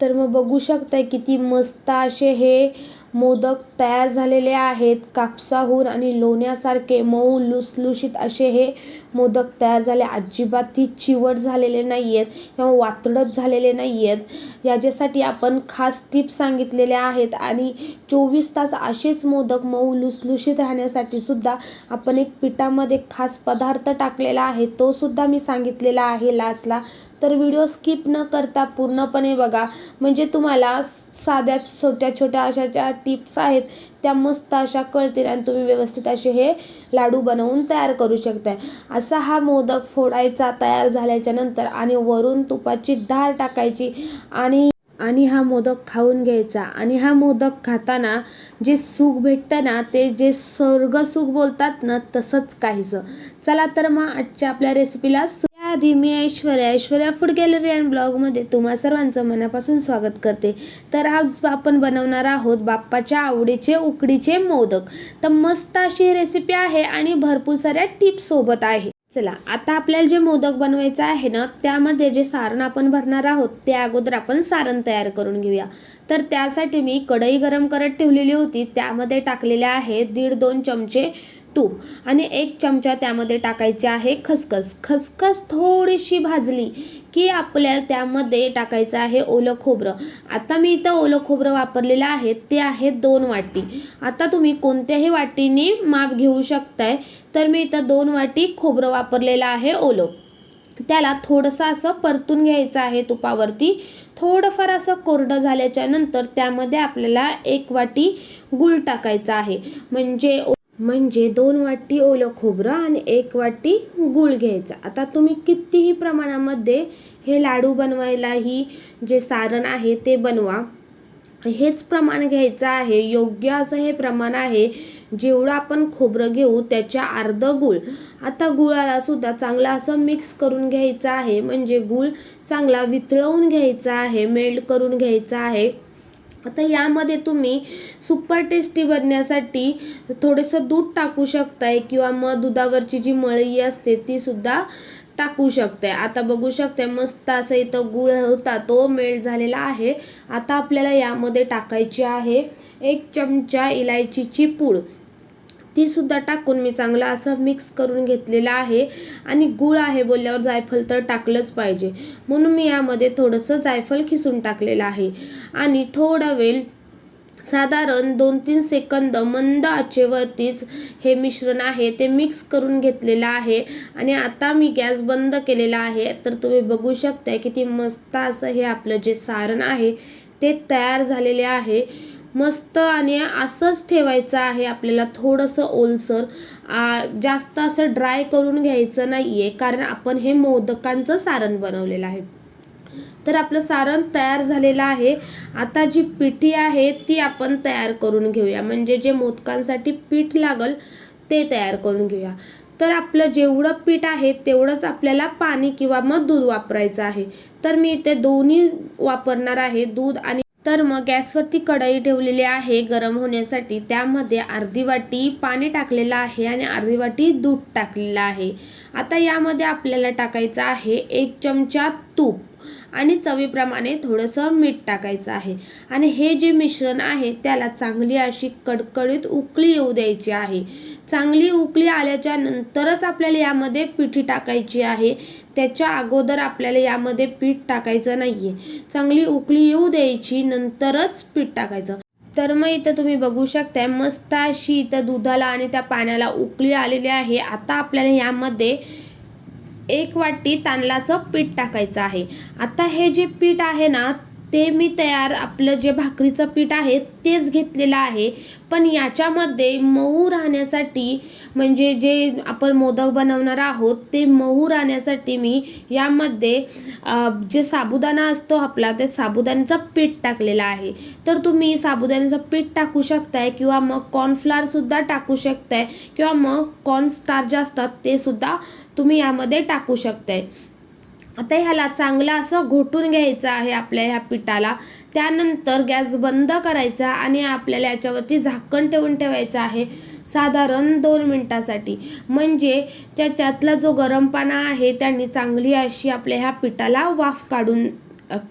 तर मग बघू शकताय किती मस्त असे हे मोदक तयार झालेले आहेत. कापसाहून आणि लोण्यासारखे मऊ लुसलुशीत असे हे मोदक तयार झाले. अजिबात ती चिवट झालेले नाही आहेत किंवा वातडत झालेले नाही आहेत याच्यासाठी आपण खास टिप्स सांगितलेल्या आहेत आणि चोवीस तास असेच मोदक मऊ लुसलुशीत राहण्यासाठी सुद्धा आपण एक पिठामध्ये खास पदार्थ टाकलेला आहे. तो सुद्धा मी सांगितलेला आहे लास्टला तर व्हिडिओ स्किप न करता पूर्णपणे बघा. म्हणजे तुम्हाला साध्या छोट्या छोट्या अशा ज्या टिप्स आहेत त्या मस्त अशा कळतील आणि तुम्ही व्यवस्थित असे हे लाडू बनवून तयार करू शकताय. असा हा मोदक फोडायचा तयार झाल्याच्यानंतर आणि वरून तुपाची धार टाकायची आणि आणि हा मोदक खाऊन घ्यायचा. आणि हा मोदक खाताना जे सुख भेटतं ना ते जे स्वर्ग सुख बोलतात ना तसंच काहीचं चला तर मग आजच्या आपल्या रेसिपीला आधी मी Aishwarya Aishwarya food gallery and ब्लॉगमध्ये तुम्हा सर्वांचं मनापासून स्वागत करते. तर आज आपण बनवणार आहोत बाप्पाच्या आवडीचे उकडीचे मोदक. तर मस्त अशी रेसिपी आहे आणि भरपूर साऱ्या टिप्ससोबत आहे. चला आता आपल्याला जे मोदक बनवायचं आहे ना त्यामध्ये जे सारण आपण भरणार आहोत ते अगोदर आपण सारण तयार करून घेऊया. तर त्यासाठी मी कढई गरम करत ठेवलेली होती त्यामध्ये टाकलेले आहे दीड दोन चमचे तूप आणि एक चमचा त्यामध्ये टाकायचे आहे खसखस. खसखस थोडीशी भाजली की आपल्याला त्यामध्ये टाकायचं आहे ओलं खोबरं. आता मी इथं ओलं खोबरं वापरलेलं आहे ते आहे दोन वाटी. आता तुम्ही कोणत्याही वाटीने माप घेऊ शकताय तर मी इथं दोन वाटी खोबरं वापरलेलं आहे ओलं. त्याला थोडंसं असं परतून घ्यायचं आहे तुपावरती. थोडंफार असं कोरडं झाल्याच्यानंतर त्यामध्ये आपल्याला एक वाटी गूळ टाकायचा आहे. म्हणजे म्हणजे दोन वाटी ओलं खोबरं आणि एक वाटी गूळ घ्यायचा. आता तुम्ही कितीही प्रमाणामध्ये हे लाडू बनवायलाही जे सारण आहे ते बनवा. हेच प्रमाण घ्यायचं आहे. योग्य असं हे प्रमाण आहे. जेवढं आपण खोबरं घेऊ त्याच्या अर्ध गूळ. आता गुळाला सुद्धा चांगला असं मिक्स करून घ्यायचं आहे. म्हणजे गूळ चांगला वितळवून घ्यायचा आहे मेल्ट करून घ्यायचा आहे. आता यामध्ये तुम्ही सुपर टेस्टी बनण्यासाठी थोडंसं दूध टाकू शकताय किंवा मग दुधावरची जी मळई असते ती सुद्धा टाकू शकते आता बघू शकते मस्त असं इथं गुळ होता तो मेल्ट झालेला आहे. आता आपल्याला यामध्ये टाकायची आहे एक चमचा इलायचीची पूड. ती सुद्धा टाकून मी चांगलं असं मिक्स करून घेतलेलं आहे. आणि गूळ आहे बोलल्यावर जायफल तर टाकलंच पाहिजे. म्हणून मी यामध्ये थोडंसं जायफल खिसून टाकलेलं आहे. आणि थोडा वेळ साधारण दोन तीन सेकंद मंद आचेवरतीच हे मिश्रण आहे ते मिक्स करून घेतलेलं आहे. आणि आता मी गॅस बंद केलेला आहे. तर तुम्ही बघू शकता किती मस्त असं हे आपलं जे सारण आहे ते तयार झालेले आहे. मस्त आणि असंच ठेवायचं आहे आपल्याला थोडंसं ओलसर. जास्त असं ड्राय करून घ्यायचं नाही आहे कारण आपण हे मोदकांचं सारण बनवलेलं आहे. तर आपलं सारण तयार झालेलं आहे. आता जी पिठी आहे ती आपण तयार करून घेऊया. म्हणजे जे मोदकांसाठी पीठ लागल ते तयार करून घेऊया. तर आपलं जेवढं पीठ आहे तेवढंच आपल्याला पाणी किंवा मग दूध वापरायचं आहे. तर मी इथे दोन्ही वापरणार आहे दूध आणि तर मग गॅसवरती कढई ठेवलेली आहे गरम होण्यासाठी. त्यामध्ये अर्धी वाटी पाणी टाकलेलं आहे आणि अर्धी वाटी दूध टाकलेलं आहे. आता यामध्ये आपल्याला टाकायचं आहे एक चमचा तूप. आणि चवीप्रमाणे थोडंसं मीठ टाकायचं आहे. आणि हे जे मिश्रण आहे त्याला चांगली अशी कडकडीत उकळी येऊ द्यायची आहे. चांगली उकळी आल्याच्या नंतरच आपल्याला यामध्ये पिठी टाकायची आहे. त्याच्या अगोदर आपल्याला यामध्ये पीठ टाकायचं नाही आहे चांगली उकळी येऊ द्यायची नंतरच पीठ टाकायचं. तर मग इथं तुम्ही बघू शकताय मस्त अशी इथं दुधाला आणि त्या पाण्याला उकळी आलेली आहे. आता आपल्याला यामध्ये एक वाटी तांदळाचं पीठ टाकायचं आहे. आता हे जे पीठ आहे ना ते मी तयार आपलं जे भाकरीचं पीठ आहे तेच घेतलेलं आहे. पण याच्यामध्ये मऊ राहण्यासाठी म्हणजे जे आपण मोदक बनवणार आहोत ते मऊ राहण्यासाठी मी यामध्ये जे साबुदाणा असतो आपला ते साबुदाण्याचं पीठ टाकलेलं आहे. तर तुम्ही साबुदाण्याचं पीठ टाकू शकताय किंवा मग कॉर्नफ्लावरसुद्धा टाकू शकताय किंवा मग कॉर्नस्टार जे असतात ते सुद्धा तुम्ही यामध्ये टाकू शकताय. आता ह्याला चांगलं असं घोटून घ्यायचं आहे आपल्या ह्या पिठाला. त्यानंतर गॅस बंद करायचा आणि आपल्याला याच्यावरती झाकण ठेवून ठेवायचं आहे. साधारण दोन मिनटासाठी. म्हणजे त्याच्यातला जो गरम पाना आहे त्यांनी चांगली अशी आपल्या ह्या पिठाला वाफ काढून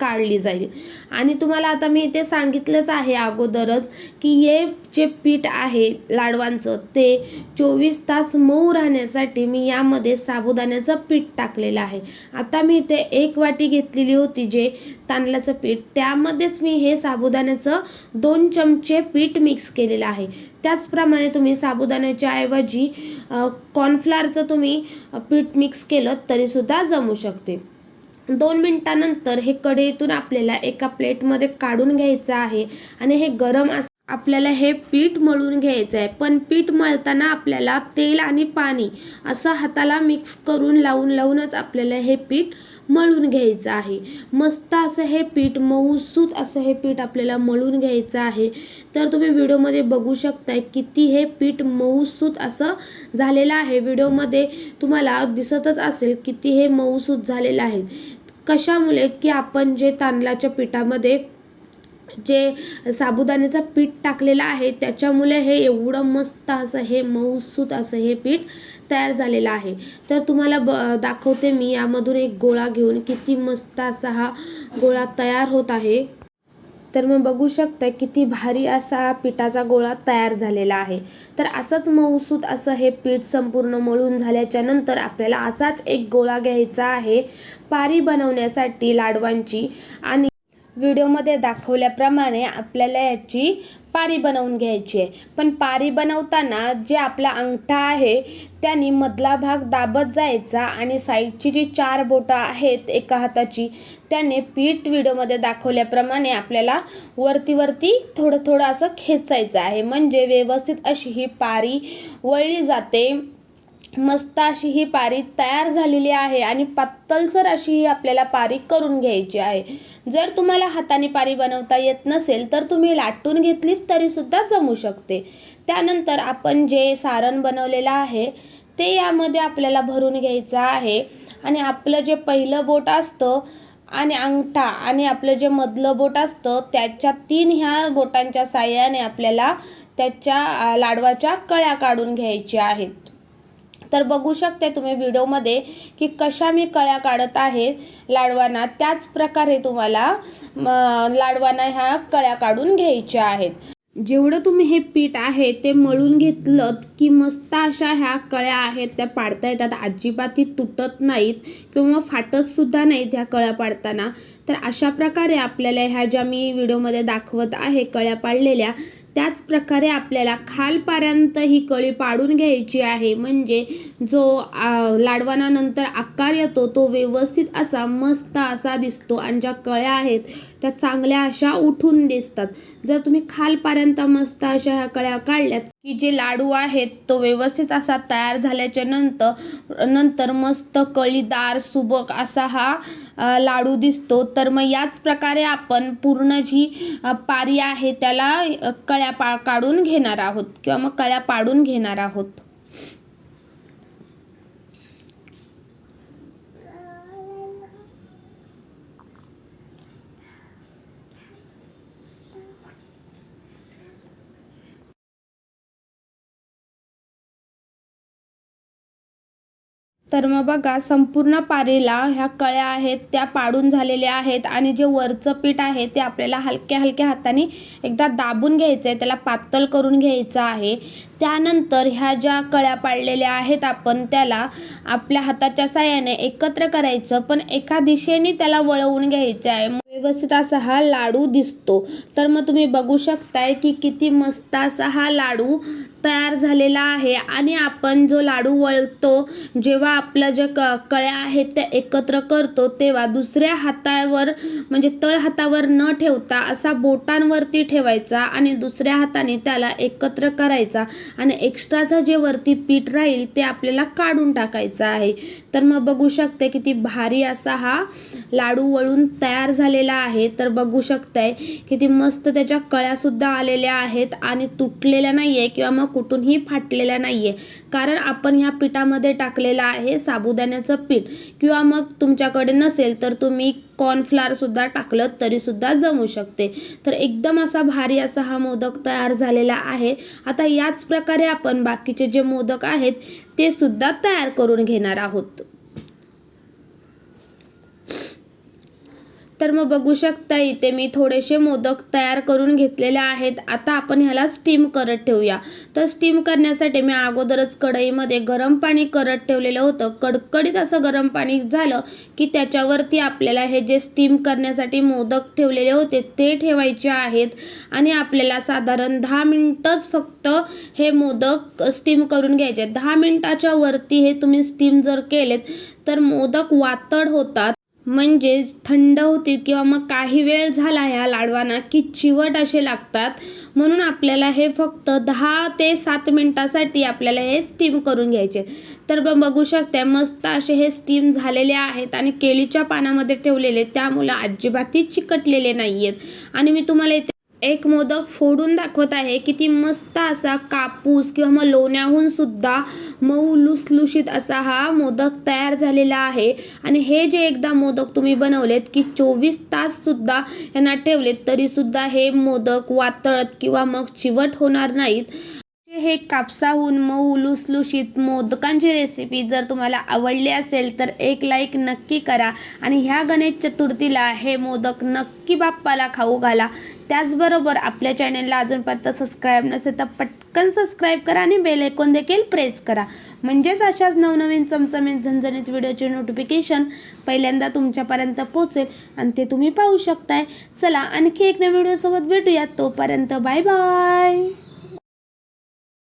काढली जाईल. आणि तुम्हाला आता मी ते सांगितलंच आहे अगोदरच की हे जे पीठ आहे लाडवांचं ते चोवीस तास मऊ राहण्यासाठी मी यामध्ये साबुदाण्याचं पीठ टाकलेलं आहे. आता मी इथे एक वाटी घेतलेली होती जे तांदळाचं पीठ. त्यामध्येच मी हे साबुदाण्याचं दोन चमचे पीठ मिक्स केलेलं आहे. त्याचप्रमाणे तुम्ही साबुदाण्याच्या ऐवजी कॉर्नफ्लारचं तुम्ही पीठ मिक्स केलं तरीसुद्धा जमू शकते. दोन मिनटानंतर हे कढईतून आपल्याला एका प्लेटमध्ये काढून घ्यायचं आहे आणि हे गरम अस आपल्याला हे पीठ मळून घ्यायचं आहे. पण पीठ मळताना आपल्याला तेल आणि पाणी असं हाताला मिक्स करून लावून लावूनच आपल्याला हे पीठ मळून घ्यायचं आहे. मस्त असं हे पीठ मऊसूत असं हे पीठ आपल्याला मळून घ्यायचं आहे. तर तुम्ही व्हिडिओमध्ये बघू शकताय किती हे पीठ मऊसूत असं झालेलं आहे. व्हिडिओमध्ये तुम्हाला दिसतच असेल किती हे मऊसूत झालेलं आहे. कशामुळे की आपण जे तांदळाच्या पिठामध्ये जे साबुदाण्याचं पीठ टाकलेलं आहे त्याच्यामुळे हे एवढं मस्त असं हे मऊसूत असं हे पीठ तयार झालेलं आहे. तर तुम्हाला ब दाखवते मी यामधून एक गोळा घेऊन किती मस्त असा हा गोळा तयार होत आहे. तर मग बघू शकता किती भारी असा पिठाचा गोळा तयार झालेला आहे. तर असंच मऊसूत असं हे पीठ संपूर्ण मळून झाल्याच्यानंतर आपल्याला असाच एक गोळा घ्यायचा आहे पारी बनवण्यासाठी लाडवांची. आणि व्हिडिओमध्ये दाखवल्याप्रमाणे आपल्याला याची पारी बनवून घ्यायची आहे. पण पारी बनवताना जे आपला अंगठा आहे त्याने मधला भाग दाबत जायचा आणि साईडची जी चार बोटं आहेत एका हाताची त्याने पीठ व्हिडिओमध्ये दाखवल्याप्रमाणे आपल्याला वरती वरती थोडं थोडं असं खेचायचं आहे. म्हणजे व्यवस्थित अशी ही पारी वळली जाते. मस्त अशी ही पारी तयार झालेली आहे आणि पातळसर अशी ही आपल्याला पारी करून घ्यायची आहे. जर तुम्हाला हाताने पारी बनवता येत नसेल तर तुम्ही लाटून घेतलीत तरीसुद्धा जमू शकते. त्यानंतर आपण जे सारण बनवलेलं आहे ते यामध्ये आपल्याला भरून घ्यायचं आहे. आणि आपलं जे पहिलं बोट असतं आणि अंगठा आणि आपलं जे मधलं बोट असतं त्याच्या तीन ह्या बोटांच्या साह्याने आपल्याला त्याच्या लाडवाच्या कळ्या काढून घ्यायच्या आहेत. तर बघू शकते तुम्ही व्हिडिओमध्ये की कशा मी कळ्या काढत आहे लाडवांना. त्याच प्रकारे तुम्हाला लाडवांना ह्या कळ्या काढून घ्यायच्या आहेत. जेवढं तुम्ही हे पीठ आहे ते मळून घेतलं की मस्त अशा ह्या कळ्या आहेत त्या पाडता येतात. अजिबातही तुटत नाहीत किंवा फाटतसुद्धा नाहीत ह्या कळ्या पाडताना. तर अशा प्रकारे आपल्याला ह्या ज्या मी व्हिडिओमध्ये दाखवत आहे कळ्या पाडलेल्या त्याच प्रकारे आपल्याला खालपर्यंत ही कळी पाडून घ्यायची आहे. म्हणजे जो लाडवानानंतर आकार येतो तो व्यवस्थित असा मस्त असा दिसतो आणि ज्या कळ्या आहेत त्या चांगल्या अशा उठून दिसतात. जर तुम्ही खालपर्यंत मस्त अशा ह्या कळ्या काढल्यात की जे लाडू आहेत तो व्यवस्थित असा तयार झाल्याच्यानंतर नंतर मस्त कळीदार सुबक असा हा लाडू दिसतो. तर मग याच प्रकारे आपण पूर्ण जी पारी आहे त्याला कळ्या पा काढून घेणार आहोत किंवा मग कळ्या पाडून घेणार आहोत. तर मग बघा संपूर्ण पारेला ह्या कळ्या आहेत त्या पाडून झालेल्या आहेत आणि जे वरचं पीठ आहे ते आपल्याला हलक्या हलक्या हाताने एकदा दाबून घ्यायचं आहे त्याला पातळ करून घ्यायचं आहे. त्यानंतर ह्या ज्या कळ्या पाडलेल्या आहेत आपण त्याला आपल्या हाताच्या साह्याने एकत्र करायचं पण एका दिशेने त्याला वळवून घ्यायचं आहे. व्यवस्थित असा हा लाडू दिसतो. तर मग तुम्ही बघू शकताय की किती मस्त असा हा लाडू तयार झालेला आहे. आणि आपण जो लाडू वळतो जेव्हा आपलं जे क कळ्या आहेत त्या एकत्र करतो तेव्हा दुसऱ्या हातावर म्हणजे तळ हातावर न ठेवता असा बोटांवरती ठेवायचा आणि दुसऱ्या हाताने त्याला एकत्र करायचा आणि एक्स्ट्राचं जे वरती पीठ राहील ते आपल्याला काढून टाकायचं आहे. तर मग बघू शकते किती भारी असा हा लाडू वळून तयार आलेला आहे तर बघू शकताय. किती मस्त त्याच्या कळ्यासुद्धा आलेल्या आहेत आणि तुटलेल्या नाही आहे किंवा मग कुठूनही फाटलेल्या नाही आहे कारण आपण ह्या पिठामध्ये टाकलेलं आहे साबुदाण्याचं पीठ. किंवा मग तुमच्याकडे नसेल तर तुम्ही कॉर्नफ्लॉरसुद्धा टाकलं तरीसुद्धा जमू शकते. तर एकदम असा भारी असा हा मोदक तयार झालेला आहे. आता याच प्रकारे आपण बाकीचे जे मोदक आहेत ते सुद्धा तयार करून घेणार आहोत. तर मग बघू शकता इथे मी थोडेसे मोदक तयार करून घेतलेले आहेत. आता आपण ह्याला स्टीम करत ठेवूया. तर स्टीम करण्यासाठी मी अगोदरच कढईमध्ये गरम पाणी करत ठेवलेलं होतं. कडकडीत असं गरम पाणी झालं की त्याच्यावरती आपल्याला हे जे स्टीम करण्यासाठी मोदक ठेवलेले होते ते ठेवायचे आहेत. आणि आपल्याला साधारण दहा मिनटंच फक्त हे मोदक स्टीम करून घ्यायचे दहा मिनटाच्या वरती हे तुम्ही स्टीम जर केलेत तर मोदक वातड होतात. म्हणजेच थंड होतील किंवा मग काही वेळ झाला ह्या लाडवांना की चिवट असे लागतात. म्हणून आपल्याला हे फक्त दहा ते सात मिनटासाठी आपल्याला हे स्टीम करून घ्यायचे. तर मग बघू शकता मस्त असे हे स्टीम झालेले आहेत आणि केळीच्या पानामध्ये ठेवलेले त्यामुळे अजिबातही चिकटलेले नाही आहेत आणि मी तुम्हाला इथे एक मोदक फोडून दाखवत आहे किती मस्त असा कापूस किंवा मग लोण्याहून सुद्धा मऊ लुसलुशीत असा हा मोदक तयार झालेला आहे. आणि हे जे एकदा मोदक तुम्ही बनवलेत की चोवीस तास सुद्धा यांना ठेवलेत तरी सुद्धा हे मोदक वातळत किंवा मग चिवट होणार नाहीत. हे कापसाहून मऊ लुसलुशीत मोदकांची रेसिपी जर तुम्हाला आवडली असेल तर एक लाईक नक्की करा. आणि ह्या गणेश चतुर्थीला हे मोदक नक्की बाप्पाला खाऊ घाला. त्याचबरोबर आपल्या चॅनलला अजूनपर्यंत सबस्क्राईब नसेल तर पटकन सबस्क्राईब करा आणि बेल ऐकून देखील प्रेस करा. म्हणजेच अशाच नवनवीन चमचमीत झणझणीत व्हिडिओचे नोटिफिकेशन पहिल्यांदा तुमच्यापर्यंत पोहोचेल आणि ते तुम्ही पाहू शकताय. चला आणखी एक नवीन व्हिडिओसोबत भेटूयात. तोपर्यंत बाय बाय